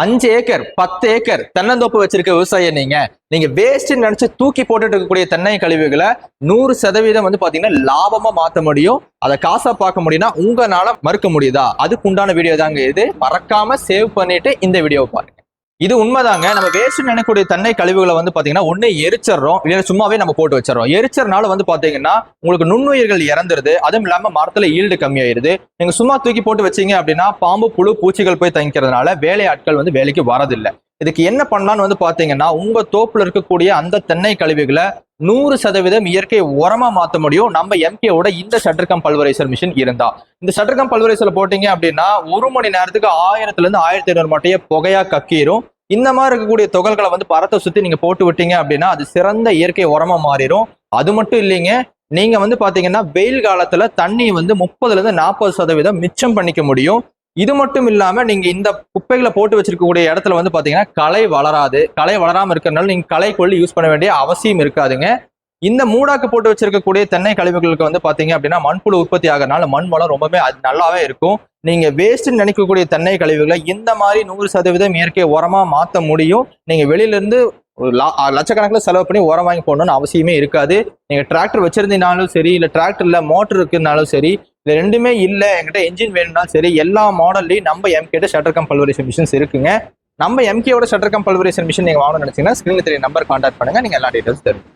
அஞ்சு ஏக்கர் பத்து ஏக்கர் தென்னந்தோப்பு வச்சிருக்க விவசாயம் நீங்க நீங்க வேஸ்ட் நினைச்சு தூக்கி போட்டுட்டு இருக்கக்கூடிய தென்னை கழிவுகளை நூறு சதவீதம் வந்து பாத்தீங்கன்னா லாபமா மாத்த முடியும். அதை காசா பார்க்க முடியும்னா உங்களால மறுக்க முடியுதா? அதுக்கு உண்டான வீடியோ தாங்க இது. மறக்காம சேவ் பண்ணிட்டு இந்த வீடியோவை பாருங்க. இது உண்மைதாங்க. நம்ம வேஸ்ட் நினைக்கூடிய தென்னை கழிவுகளை வந்து பாத்தீங்கன்னா ஒண்ணு எரிச்சிடறோம். இல்ல சும்மாவே நம்ம போட்டு வச்சிடறோம். எரிச்சறனால வந்து பாத்தீங்கன்னா உங்களுக்கு நுண்ணுயிர்கள் இறந்துருது. அதுவும் இல்லாம மரத்துல ஈல்டு கம்மியாயிருது. நீங்க சும்மா தூக்கி போட்டு வச்சீங்க அப்படின்னா பாம்பு புழு பூச்சிகள் போய் தங்கிக்கிறதுனால வேலையாட்கள் வந்து வேலைக்கு வரதில்லை. இதுக்கு என்ன பண்ணலாம்னு வந்து பாத்தீங்கன்னா உங்க தோப்புல இருக்கக்கூடிய அந்த தென்னை கழிவுகளை நூறு சதவீதம் இயற்கை உரமா மாத்த முடியும். நம்ம எம்கேவோட இந்த சட்டர்கம் பல்வரைசர் மிஷின் இருந்தா. இந்த சட்டர்கம் பல்வரைசர் போட்டீங்க அப்படின்னா ஒரு மணி நேரத்துக்கு ஆயிரத்துல இருந்து ஆயிரத்தி ஐநூறு மட்டையே புகையா கக்கிரும். இந்த மாதிரி இருக்கக்கூடிய துகள்களை வந்து பரத்தை சுத்தி நீங்க போட்டு விட்டீங்க அப்படின்னா அது சிறந்த இயற்கை உரமா மாறிடும் அது மட்டும் இல்லைங்க நீங்க வந்து பாத்தீங்கன்னா வெயில் காலத்துல தண்ணி வந்து முப்பதுல இருந்து நாற்பது சதவீதம் மிச்சம் பண்ணிக்க முடியும். இது மட்டும் இல்லாம நீங்க இந்த குப்பைகளை போட்டு வச்சிருக்கக்கூடிய இடத்துல வந்து பாத்தீங்கன்னா களை வளராது. களை வளராம இருக்கிறதுனால நீங்க களை கொள்ளி யூஸ் பண்ண வேண்டிய அவசியம் இருக்காதுங்க. இந்த மூடாக்கு போட்டு வச்சிருக்கக்கூடிய தென்னை கழிவுகளுக்கு வந்து பாத்தீங்க அப்படின்னா மண்புழு உற்பத்தி ஆகிறதுனால மண் வளம் ரொம்பவே அது நல்லாவே இருக்கும். நீங்க வேஸ்ட்னு நினைக்கக்கூடிய தென்னை கழிவுகளை இந்த மாதிரி நூறு சதவீதம் இயற்கை உரமா மாத்த முடியும். நீங்க வெளியில இருந்து ஒரு லா- லட்சக்கணக்கில் செலவு பண்ணி உரம் வாங்கி போடணும்னு அவசியமே இருக்காது. நீங்க டிராக்டர் வச்சிருந்தீங்கனாலும் சரி இல்ல டிராக்டர்ல மோட்டர் இருக்குனாலும் சரி இது ரெண்டுமே இல்லை. என்கிட்ட என்ஜின் வேணும்னாலும் சரி எல்லா மாடல்லையும் நம்ம எம்கேட்ட ஷட்டர் கம் பல்வரேஷன் மிஷின்ஸ் இருக்குங்க. நம்ம எம்கேவோட ஷட்டர் கம் பல்வரேஷன் மிஷின் நீங்கள் வாங்கணும்னு நினச்சிங்கன்னா ஸ்க்ரீனில் தெரிய நம்பர் கான்டாக்ட் பண்ணுங்கள் நீங்கள் எல்லா டீட்டெயில்ஸ் தெரியும்